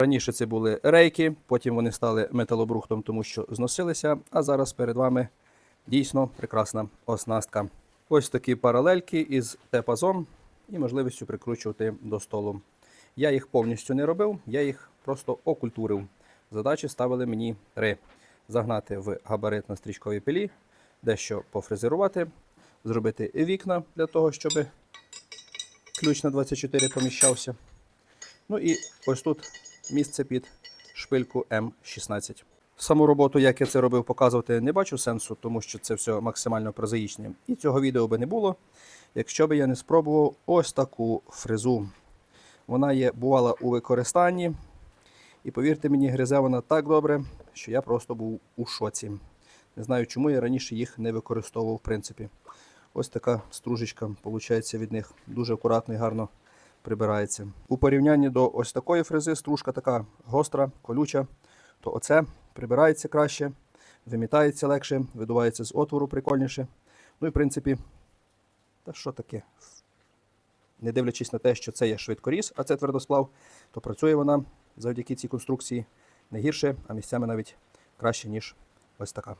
Раніше це були рейки, потім вони стали металобрухтом, тому що зносилися. А зараз перед вами дійсно прекрасна оснастка. Ось такі паралельки із тепазом і можливістю прикручувати до столу. Я їх повністю не робив, я їх просто окультурив. Задачі ставили мені три: загнати в габаритно стрічковій пилі, дещо пофрезерувати, зробити вікна для того, щоб ключ на 24 поміщався. Ну і ось тут місце під шпильку М16. Саму роботу, як я це робив, показувати не бачу сенсу, тому що це все максимально прозаїчне. І цього відео би не було, якщо би я не спробував ось таку фрезу. Вона є, бувала у використанні. І повірте мені, гризе вона так добре, що я просто був у шоці. Не знаю, чому я раніше їх не використовував, в принципі. Ось така стружечка, виходить, від них дуже акуратно і гарно прибирається. У порівнянні до ось такої фрези, стружка така гостра, колюча, то оце прибирається краще, вимітається легше, видувається з отвору прикольніше. Ну і в принципі, та що таке? Не дивлячись на те, що це є швидкоріз, а це твердосплав, то працює вона завдяки цій конструкції не гірше, а місцями навіть краще, ніж ось така.